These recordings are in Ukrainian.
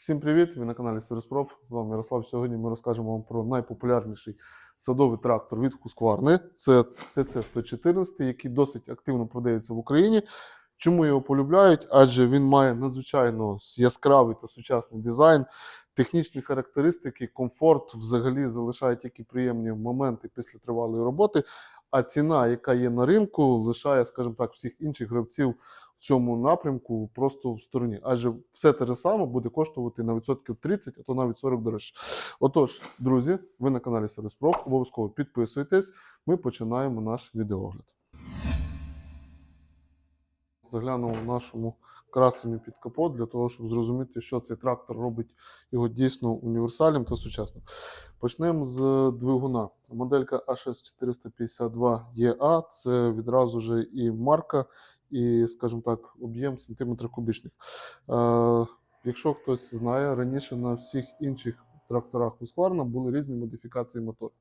Всім привіт! Ви на каналі Сироспроф. З вами Ярослав. Сьогодні ми розкажемо вам про найпопулярніший садовий трактор від Husqvarna. Це ТЦ-114, який досить активно продається в Україні. Чому його полюбляють? Адже він має надзвичайно яскравий та сучасний дизайн, технічні характеристики, комфорт взагалі залишає тільки приємні моменти після тривалої роботи. А ціна, яка є на ринку, лишає, скажімо так, всіх інших гравців цьому напрямку просто в стороні. Адже все те ж саме буде коштувати на відсотків 30, а то навіть 40 дорожче. Отож, друзі, ви на каналі Сервіспроф, обов'язково підписуйтесь. Ми починаємо наш відеогляд. Заглянемо в нашому красенню під капот для того, щоб зрозуміти, що цей трактор робить його дійсно універсальним та сучасним. Почнемо з двигуна. Моделька А6452EA це відразу вже і марка, і, скажімо так, об'єм сантиметра кубічних. Е, якщо хтось знає, раніше на всіх інших тракторах Husqvarna були різні модифікації мотору.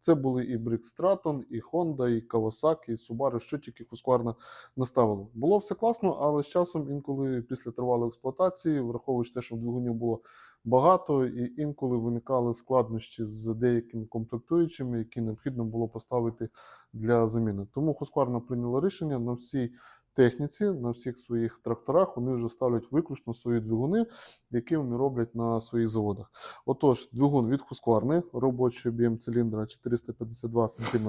Це були і Briggs Straton, і Honda, і Kawasaki, і Subaru, що тільки Husqvarna наставило. Було все класно, але з часом інколи після тривалої експлуатації, враховуючи те, що двигунів було багато, і інколи виникали складнощі з деякими комплектуючими, які необхідно було поставити для заміни. Тому Husqvarna прийняла рішення на всій техніці, на всіх своїх тракторах вони вже ставлять виключно свої двигуни, які вони роблять на своїх заводах. Отож, двигун від Husqvarna, робочий об'єм циліндра 452 см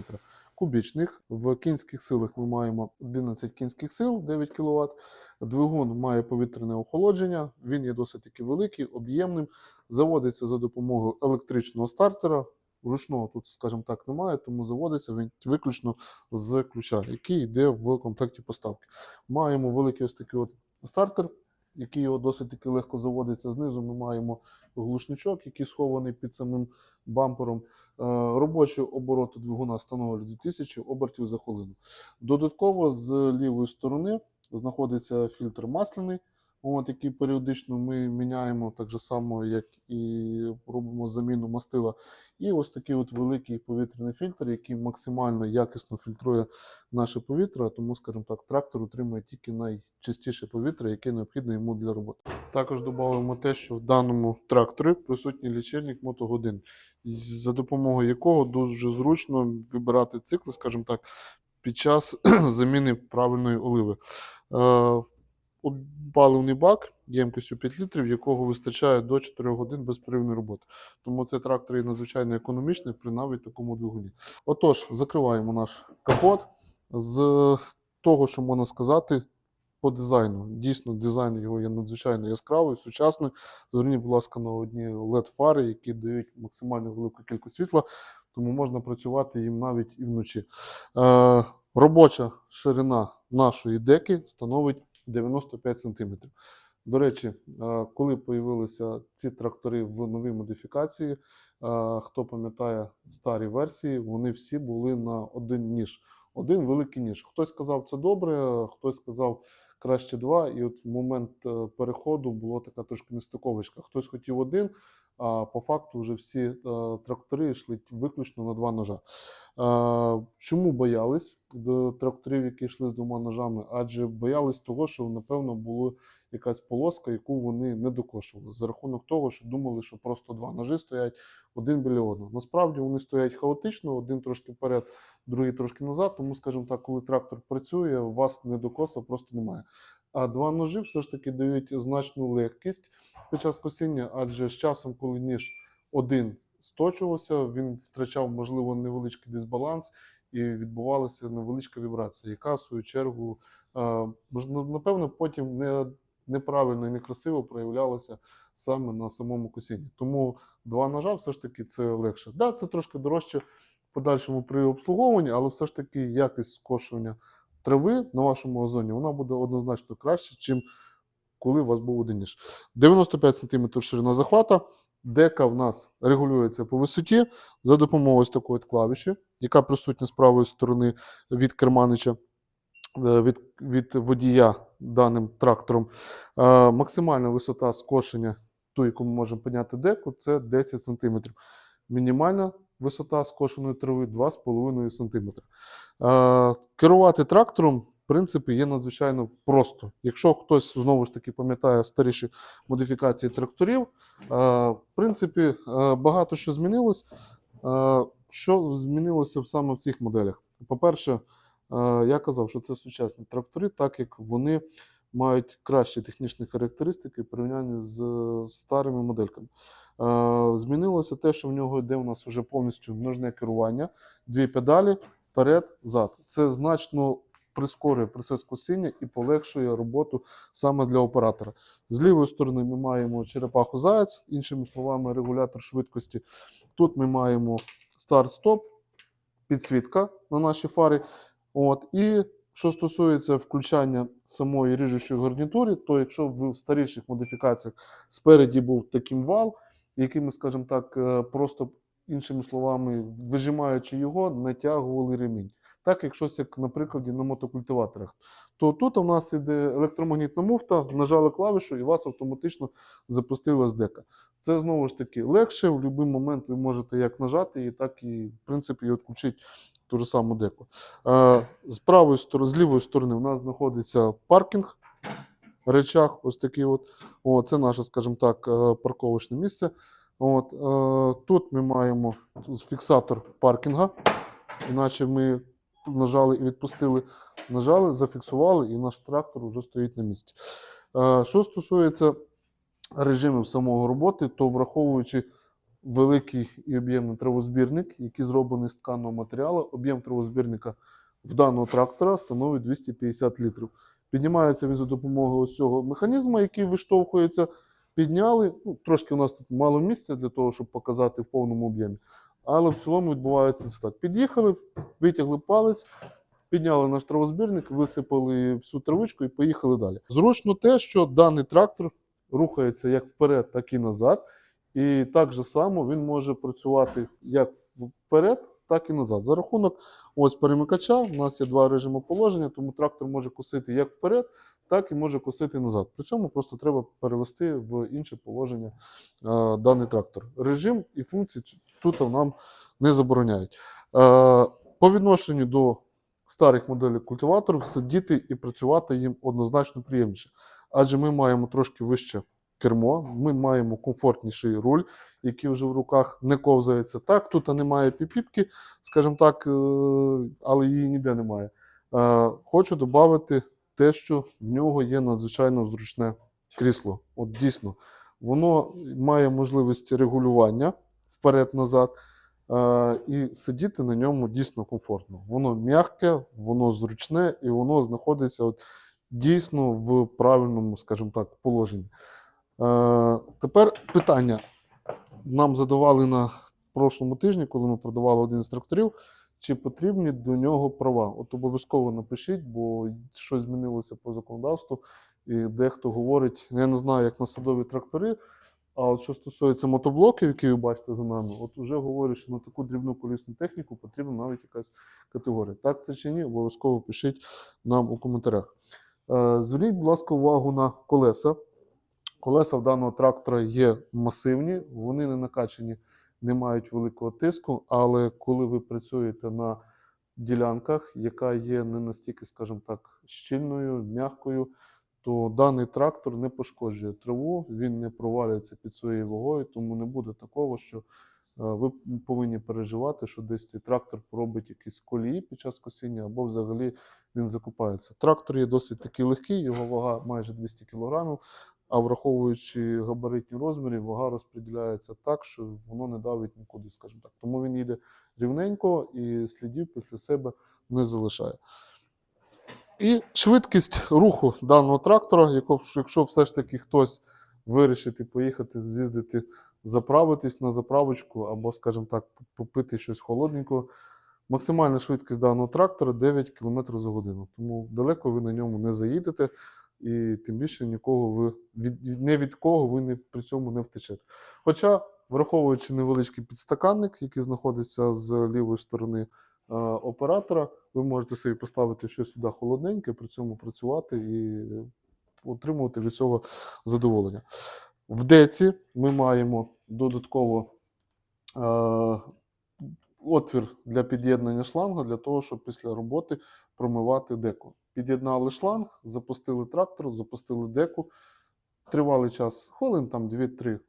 кубічних. В кінських силах ми маємо 11 кінських сил, 9 кВт. Двигун має повітряне охолодження, він є досить таки великий, об'ємним. Заводиться за допомогою електричного стартера. Ручного тут, скажімо так, немає, тому заводиться він виключно з ключа, який йде в комплекті поставки. Маємо великий ось такий от стартер, який його досить таки легко заводиться. Знизу ми маємо глушничок, який схований під самим бампером. Е, Робочі обороти двигуна становлять 2000 обертів за хвилину. Додатково з лівої сторони знаходиться фільтр масляний. От, який періодично ми міняємо так же само, як і робимо заміну мастила. І ось такий от великий повітряний фільтр, який максимально якісно фільтрує наше повітря, тому, скажімо так, трактор отримує тільки найчистіше повітря, яке необхідно йому для роботи. Також додаємо те, що в даному тракторі присутній лічильник мотогодин, за допомогою якого дуже зручно вибирати цикли, скажімо так, під час заміни правильної оливи. Е, паливний бак ємкістю 5 літрів, якого вистачає до 4 годин безперервної роботи. Тому цей трактор є надзвичайно економічний при навіть такому двигуні. Отож, закриваємо наш капот. З того, що можна сказати, по дизайну. Дійсно, дизайн його є надзвичайно яскравий, сучасний. Зверніть, будь ласка, на одні LED-фари, які дають максимально велику кількість світла, тому можна працювати їм навіть і вночі. Е, робоча ширина нашої деки становить 95 см. До речі, е, коли появилися ці трактори в новій модифікації, е, хто пам'ятає старі версії, вони всі були на один ніж. Один великий ніж. Хтось сказав, це добре, хтось сказав краще два. І от в момент е, переходу було така трошки нестиковочка. Хтось хотів один, а по факту вже всі трактори йшли виключно на два ножа. Чому боялись тракторів, які йшли з двома ножами? Адже боялись того, що напевно була якась полоска, яку вони не докошували за рахунок того, що думали, що просто два ножи стоять один біля одного. Насправді вони стоять хаотично, один трошки вперед, другий трошки назад. Тому, скажімо так, коли трактор працює, у вас недокоса просто немає. А два ножі все ж таки дають значну легкість під час косіння, адже з часом, коли ніж один сточувався, він втрачав, можливо, невеличкий дисбаланс і відбувалася невеличка вібрація, яка в свою чергу, е, напевно, потім не, неправильно і некрасиво проявлялася саме на самому косінні. Тому два ножа все ж таки це легше. Да, це трошки дорожче в подальшому при обслуговуванні, але все ж таки якість скошування трави на вашому озоні вона буде однозначно краще, чим коли у вас був один ніж. 95 см ширина захвата. Дека в нас регулюється по висоті за допомогою ось такої клавіші, яка присутня з правої сторони від керманича, е, від від водія даним трактором. Е, максимальна висота скошення, ту, яку ми можемо підняти деку, це 10 см. Мінімальна висота скошеної трави 2,5 см. Е, керувати трактором принципі, є надзвичайно просто. Якщо хтось знову ж таки пам'ятає старіші модифікації тракторів, е, в принципі, е, багато що змінилось. Що змінилося саме в цих моделях? По-перше, я казав, що це сучасні трактори, так як вони мають кращі технічні характеристики в порівнянні з старими модельками. Змінилося те, що в нього йде у нас вже повністю ножне керування, дві педалі, вперед, зад. Це значно прискорює процес косіння і полегшує роботу саме для оператора. З лівої сторони ми маємо черепаху заяць, іншими словами, регулятор швидкості. Тут ми маємо старт-стоп, підсвітка на наші фари. От, і що стосується включання самої ріжучої гарнітури, то якщо в старіших модифікаціях спереді був таким вал, який ми, скажімо так, е, просто іншими словами, вижимаючи його, натягували ремінь. Так, як щось, як на прикладі на мотокультиваторах, то тут у нас іде електромагнітна муфта, нажали клавішу і вас автоматично запустила з дека. Це знову ж таки легше. В будь-який момент ви можете як нажати, і так і в принципі і відключити ту ж саму деку. З правої сторони, з лівої сторони, у нас знаходиться паркінг. Речах, ось такий от. О, це наше, скажімо так, е, парковочне місце. От, е, тут ми маємо фіксатор паркінга, іначе ми нажали і відпустили, нажали, зафіксували, і наш трактор вже стоїть на місці. Е, Що стосується режимів самого роботи, то враховуючи великий і об'ємний травозбірник, який зроблений з тканого матеріалу, об'єм травозбірника в даного трактора становить 250 літрів. Піднімається він за допомогою ось цього механізму, який виштовхується. Підняли. Ну, трошки у нас тут мало місця для того, щоб показати в повному об'ємі. Але в цілому відбувається це так. Під'їхали, витягли палець, підняли наш травозбірник, висипали всю травичку і поїхали далі. Зручно те, що даний трактор рухається як вперед, так і назад. І так же само він може працювати як вперед, так і назад. За рахунок ось перемикача, у нас є два режими положення, тому трактор може косити як вперед, так і може косити назад. При цьому просто треба перевести в інше положення е, даний трактор. Режим і функції тут нам не забороняють. Е, по відношенню до старих моделей культиваторів сидіти і працювати їм однозначно приємніше. Адже ми маємо трошки вище кермо, ми маємо комфортніший руль, який вже в руках не ковзається. Так, тут немає піпіпки, скажімо так, е, але її ніде немає. Е, Хочу додати те, що в нього є надзвичайно зручне крісло. От дійсно, воно має можливість регулювання вперед-назад. Е, і сидіти на ньому дійсно комфортно. Воно м'яке, воно зручне і воно знаходиться от дійсно в правильному, скажімо так, положенні. Е, тепер питання. Нам задавали на прошлому тижні, коли ми продавали один з тракторів, чи потрібні до нього права. От обов'язково напишіть, бо щось змінилося по законодавству, і дехто говорить, я не знаю, як на садові трактори. А от що стосується мотоблоків, які ви бачите за нами, от вже говорять, що на таку дрібну колісну техніку потрібна навіть якась категорія. Так це чи ні? Обов'язково пишіть нам у коментарях. Е, Зверніть, будь ласка, увагу на колеса. Колеса в даного трактора є масивні, вони не накачані, не мають великого тиску, але коли ви працюєте на ділянках, яка є не настільки, скажімо так, щільною, м'якою, то даний трактор не пошкоджує траву, він не провалюється під своєю вагою, тому не буде такого, що е, ви повинні переживати, що десь цей трактор поробить якісь колії під час косіння, або взагалі він закупається. Трактор є досить такий легкий, його вага майже 200 кг, а враховуючи габаритні розміри, вага розподіляється так, що воно не давить нікуди, скажімо так. Тому він їде рівненько і слідів після себе не залишає. І швидкість руху даного трактора, якщо все ж таки хтось вирішити поїхати, з'їздити, заправитись на заправочку або, скажімо так, попити щось холодненького. Максимальна швидкість даного трактора 9 км за годину. Тому далеко ви на ньому не заїдете, і тим більше нікого ви від, не від кого ви не, при цьому не втечете. Хоча, враховуючи невеличкий підстаканник, який знаходиться з лівої сторони е, оператора, ви можете собі поставити щось сюди холодненьке, при цьому працювати і отримувати від цього задоволення. В деці ми маємо додатково е, отвір для під'єднання шланга для того, щоб після роботи промивати деку. Під'єднали шланг, запустили трактор, запустили деку. Тривалий час, хвилин там 2-3,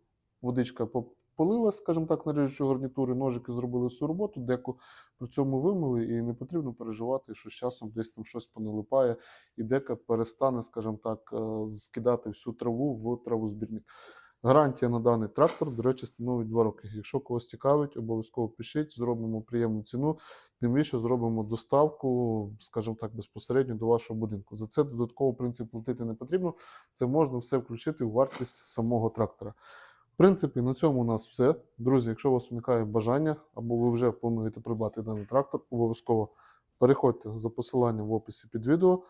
водичка полилась, скажімо так, на ріжучі гарнітури, ножики зробили свою роботу, деку при цьому вимили, і не потрібно переживати, що з часом десь там щось поналипає, і дека перестане, скажімо так, е, скидати всю траву в травозбірник. Гарантія на даний трактор, до речі, становить 2 роки. Якщо когось цікавить, обов'язково пишіть, зробимо приємну ціну. Тим більше зробимо доставку, скажімо так, безпосередньо до вашого будинку. За це додатково в принципі платити не потрібно. Це можна все включити в вартість самого трактора. В принципі, на цьому у нас все. Друзі, якщо у вас виникає бажання або ви вже плануєте придбати даний трактор, обов'язково переходьте за посиланням в описі під відео.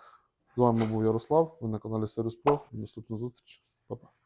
З вами був Ярослав. Ви на каналі Сервіс Про. До наступної зустрічі. Па-па.